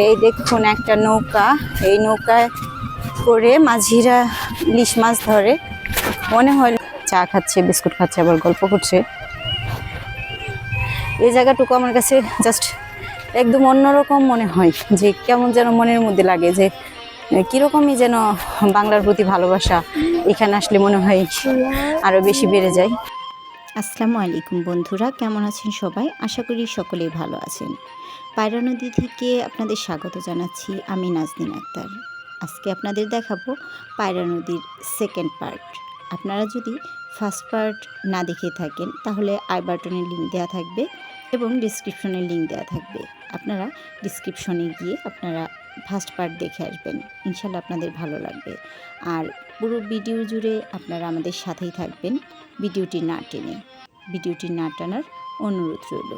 এই দেখুন একটা নৌকা, এই নৌকায় করে মাঝিরা ইলিশ মাছ ধরে। মনে হয় চা খাচ্ছে, বিস্কুট খাচ্ছে, আবার গল্প করছে। এই জায়গাটুকু আমার কাছে জাস্ট একদম অন্যরকম মনে হয়, যে কেমন যেন মনের মধ্যে লাগে, যে কীরকমই যেন বাংলার প্রতি ভালোবাসা এখানে আসলে মনে হয় আরও বেশি বেড়ে যায়। আসসালামু আলাইকুম বন্ধুরা, কেমন আছেন সবাই? আশা করি সকলেই ভালো আছেন। পায়রা নদী থেকে আপনাদের স্বাগত জানাচ্ছি আমি নাজদিন আক্তার। আজকে আপনাদের দেখাবো পায়রা নদীর সেকেন্ড পার্ট আপনারা যদি ফার্স্ট পার্ট না দেখে থাকেন, তাহলে আই বাটনের লিঙ্ক দেওয়া থাকবে এবং ডিসক্রিপশনের লিঙ্ক দেওয়া থাকবে। আপনারা ডিসক্রিপশনে গিয়ে আপনারা ফার্স্ট পার্ট দেখে আসবেন। ইনশাল্লাহ আপনাদের ভালো লাগবে। আর পুরো ভিডিও জুড়ে আপনারা আমাদের সাথেই থাকবেন। ভিডিওটি না টেনে। ভিডিওটি না টানার অনুরোধ রইল।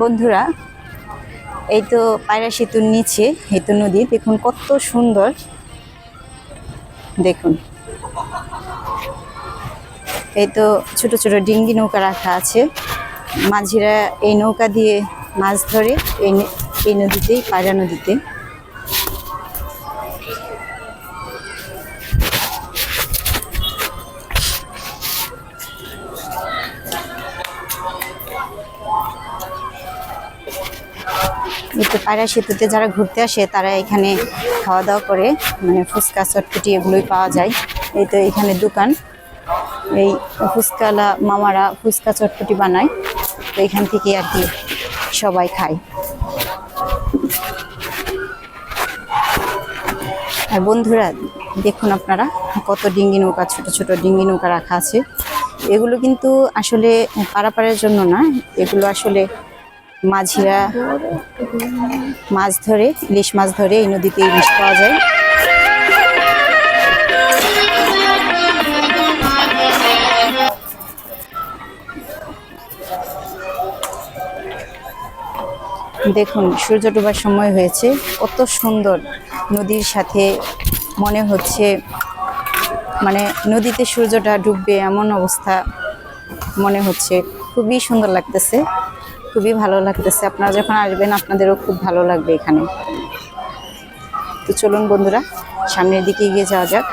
বন্ধুরা, এই তো পায়রা সেতুর নিচে হেতু নদী, দেখুন কত সুন্দর। দেখুন। এই তো ছোট ছোট ডিঙ্গি নৌকা রাখা আছে। মাঝিরা এই নৌকা দিয়ে মাছ ধরে এই নদীতেই, পায়রা নদীতে। এই তো পায়রা সেতুতে যারা ঘুরতে আসে তারা এখানে খাওয়া দাওয়া করে মানে ফুচকা, চটপটি এগুলোই পাওয়া যায়। এই তো এখানে দোকান। এই ফুচকালা মামারা ফুচকা, চটপটি বানায়। তো এখান থেকে আর কি সবাই খায়। আর বন্ধুরা, দেখুন আপনারা কত ডিঙ্গি নৌকা, ছোট ছোট ডিঙ্গি নৌকা রাখা আছে। এগুলো কিন্তু আসলে পারাপারের জন্য না, এগুলো আসলে মাঝিরা মাছ ধরে, ইলিশ মাছ ধরে এই নদীতে ইলিশ পাওয়া যায়। দেখুন, সূর্য ডোবার সময় হয়েছে। কত সুন্দর নদীর সাথে মনে হচ্ছে মানে নদীতে সূর্যটা ডুববে এমন অবস্থা মনে হচ্ছে। খুবই সুন্দর লাগতেছে। খুবই ভালো লাগতেছে। আপনারা যখন আসবেন, আপনাদেরও খুব ভালো লাগবে এখানে। তো চলুন বন্ধুরা, সামনের দিকে এগিয়ে যাওয়া যাক।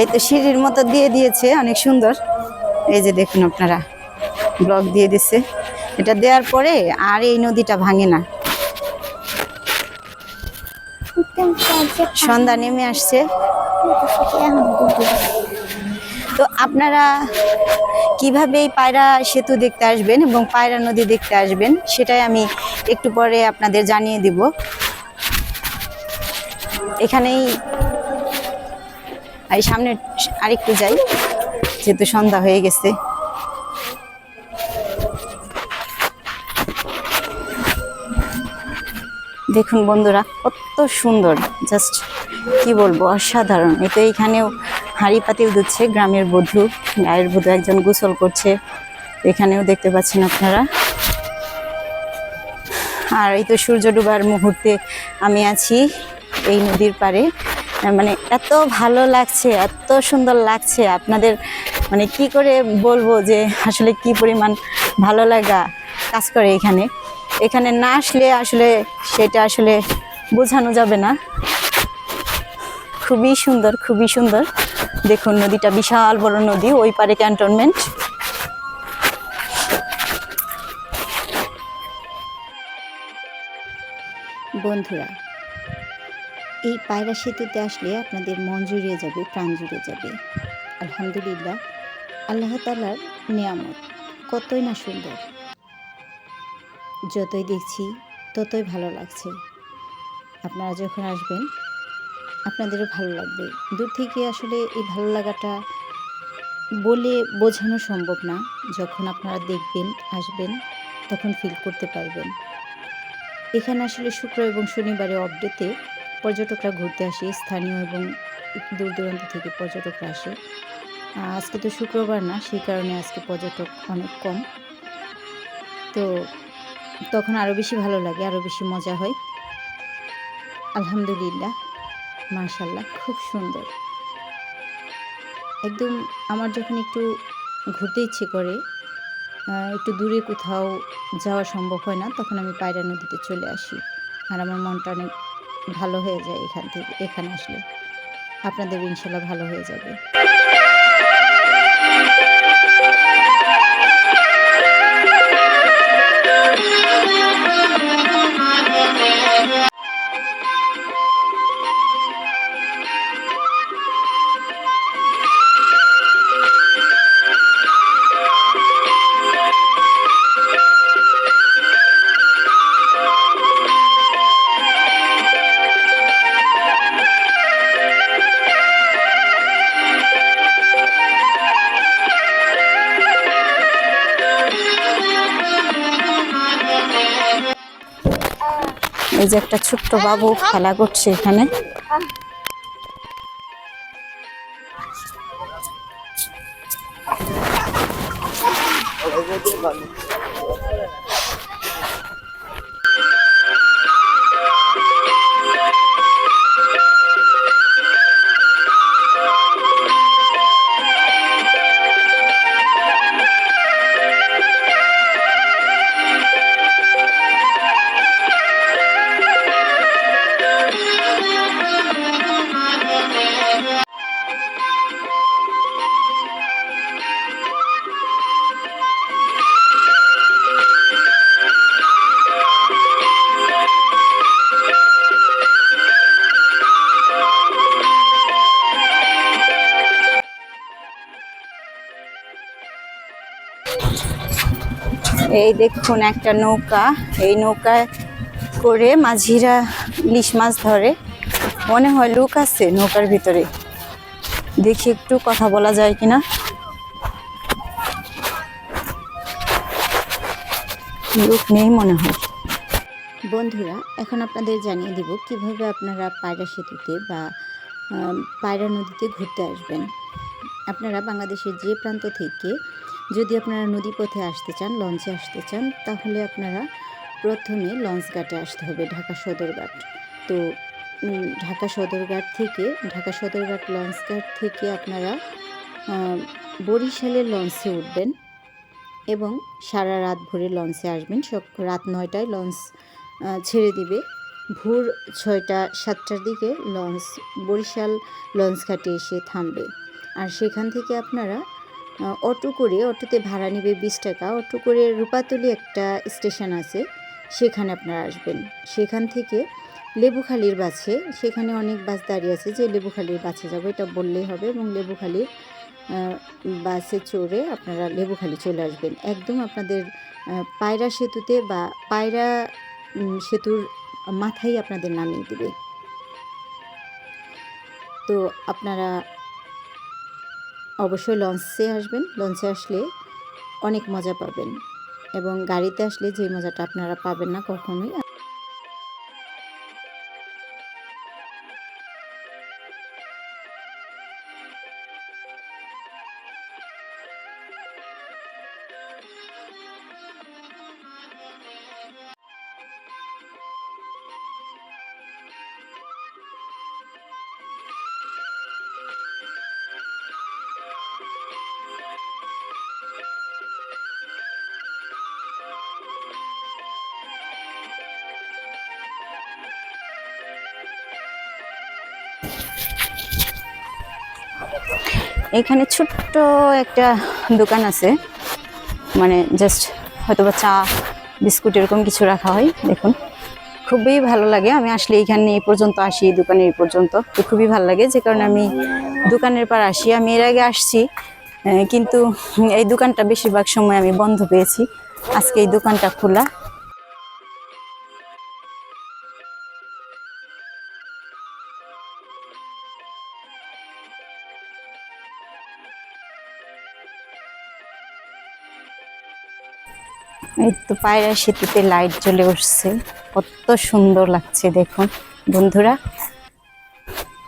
এই তো সিঁড়ির মতো দিয়ে দিয়েছে, অনেক সুন্দর। এই যে দেখুন আপনারা, ব্লক দিয়ে দিছে। এটা দেওয়ার পরে আর এই নদীটা ভাঙে না। সন্ধ্যা নেমে আসছে। তো আপনারা কীভাবে এই পায়রা সেতু দেখতে আসবেন এবং পায়রা নদী দেখতে আসবেন, সেটাই আমি একটু পরে আপনাদের জানিয়ে দিব। এখানেই এই সামনে আরেকটু যাই, যেহেতু সন্ধ্যা হয়ে গেছে। দেখুন বন্ধুরা, কত সুন্দর জাস্ট কি বলব, অসাধারণ। এতে এখানেও হাঁড়ি পাতিল দিচ্ছে গ্রামের বধূ, গায়ের বধূ একজন গোসল করছে। এখানেও দেখতে পাচ্ছেন আপনারা। আর এই তো সূর্য ডুবার মুহূর্তে আমি আছি এই নদীর পাড়ে। মানে এত ভালো লাগছে, এত সুন্দর লাগছে। আপনাদের মানে কি করে বলব যে আসলে কি পরিমাণ ভালো লাগা কাজ করে এখানে? এখানে না আসলে আসলে সেটা আসলে বোঝানো যাবে না। খুবই সুন্দর খুবই সুন্দর। দেখুন, নদীটা বিশাল বড় নদী, ওই পারে ক্যান্টনমেন্ট। বন্ধুরা এই পায়রা সেতুতে আসলে আপনাদের মন জুড়িয়ে যাবে, প্রাণ জুড়িয়ে যাবে। আলহামদুলিল্লাহ, আল্লাহ তালার নিয়ামত। কতই না সুন্দর। যতই দেখছি, ততই ভালো লাগছে। আপনারা যখন আসবেন, আপনাদেরও ভালো লাগবে। দূর থেকে আসলে এই ভালো লাগাটা বলে বোঝানো সম্ভব না। যখন আপনারা দেখবেন, আসবেন, তখন ফিল করতে পারবেন। এখানে আসলে শুক্র এবং শনিবারে অপডেতে পর্যটকরা ঘুরতে আসে, স্থানীয় এবং দূর দূরান্ত থেকে পর্যটকরা আসে। আজকে তো শুক্রবার না, সেই কারণে আজকে পর্যটক অনেক কম। তো তখন আরও বেশি ভালো লাগে আরও বেশি মজা হয়। আলহামদুলিল্লাহ মাশাল্লাহ খুব সুন্দর। একদম আমার যখন একটু ঘুরতে ইচ্ছে করে একটু দূরে কোথাও যাওয়া সম্ভব হয় না, তখন আমি পায়রা নদীতে চলে আসি। আর আমার মনটা অনেক ভালো হয়ে যায় এখান থেকে এখানে আসলে। আপনাদের ইনশাল্লাহ ভালো হয়ে যাবে। এই যে একটা ছোট্ট বাবু খেলা করছে এখানে। এই দেখুন একটা নৌকা। এই নৌকায় করে মাঝিরা ইলিশ মাছ ধরে। মনে হয় লোক আছে নৌকার ভিতরে। দেখি একটু কথা বলা যায় কিনা। লোক নেই মনে হয়। বন্ধুরা, এখন আপনাদের জানিয়ে দিব কীভাবে আপনারা পায়রা সেতুতে বা পায়রা নদীতে ঘুরতে আসবেন। আপনারা বাংলাদেশের যে প্রান্ত থেকে যদি আপনারা নদীপথে আসতে চান, লঞ্চে আসতে চান, তাহলে আপনারা প্রথমে লঞ্চ ঘাটে আসতে হবে, ঢাকা সদরঘাট। তো ঢাকা সদরঘাট থেকে, ঢাকা সদরঘাট লঞ্চ ঘাট থেকে আপনারা বরিশালের লঞ্চে উঠবেন এবং সারা রাত ভরে লঞ্চে আসবেন। সব রাত নয়টায় লঞ্চ ছেড়ে দিবে। ভোর ছয়টা, সাতটার দিকে লঞ্চ, বরিশাল লঞ্চ ঘাটে এসে থামবে। আর সেখান থেকে আপনারা অটো করে, অটোতে ভাড়া নেবে বিশ টাকা। অটো করে রূপাতলি একটা স্টেশন আছে, সেখানে আপনারা আসবেন। সেখান থেকে লেবুখালির বাসে, সেখানে অনেক বাস দাঁড়িয়ে আছে যে লেবুখালির বাসে যাব, এটা বললেই হবে এবং লেবুখালির বাসে চড়ে আপনারা লেবুখালি চলে আসবেন। একদম আপনাদের পায়রা সেতুতে বা পায়রা সেতুর মাথায় আপনাদের নামিয়ে দেবে। তো আপনারা অবশ্যই লঞ্চে আসবেন। লঞ্চে আসলে অনেক মজা পাবেন। এবং গাড়িতে আসলে যে মজাটা আপনারা পাবেন না কখনোই এখানে ছোট্ট একটা দোকান আছে। মানে জাস্ট হয়তো বা চা, বিস্কুট এরকম কিছু রাখা হয়, দেখুন। খুবই ভালো লাগে। আমি আসলে এইখানে এই পর্যন্ত আসি, এই দোকানে এই পর্যন্ত। তো খুবই ভালো লাগে, যে কারণে আমি দোকানের পর আসি। আমি এর আগে আসছি কিন্তু এই দোকানটা বেশিরভাগ সময় আমি বন্ধ পেয়েছি। আজকে এই দোকানটা খোলা। এই তো পায়রা সেতুতে লাইট জ্বলে উঠছে। কত সুন্দর লাগছে দেখুন। বন্ধুরা,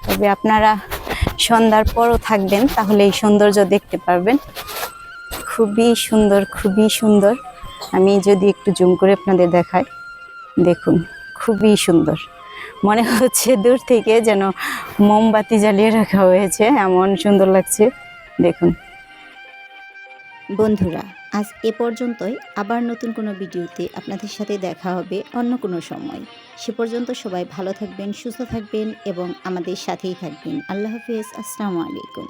তবে আপনারা সন্ধ্যার পরও থাকবেন, তাহলে এই সৌন্দর্য দেখতে পারবেন। খুবই সুন্দর খুবই সুন্দর। আমি যদি একটু জুম করে আপনাদের দেখাই, দেখুন, খুবই সুন্দর। মনে হচ্ছে দূর থেকে যেন মোমবাতি জ্বালিয়ে রাখা হয়েছে, এমন সুন্দর লাগছে। দেখুন। বন্ধুরা আজ এ পর্যন্তই। আবার নতুন কোনো ভিডিওতে আপনাদের সাথে দেখা হবে অন্য কোনো সময়। সে পর্যন্ত সবাই ভালো থাকবেন, সুস্থ থাকবেন এবং আমাদের সাথেই থাকবেন। আল্লাহ হাফিজ। আসসালামু আলাইকুম।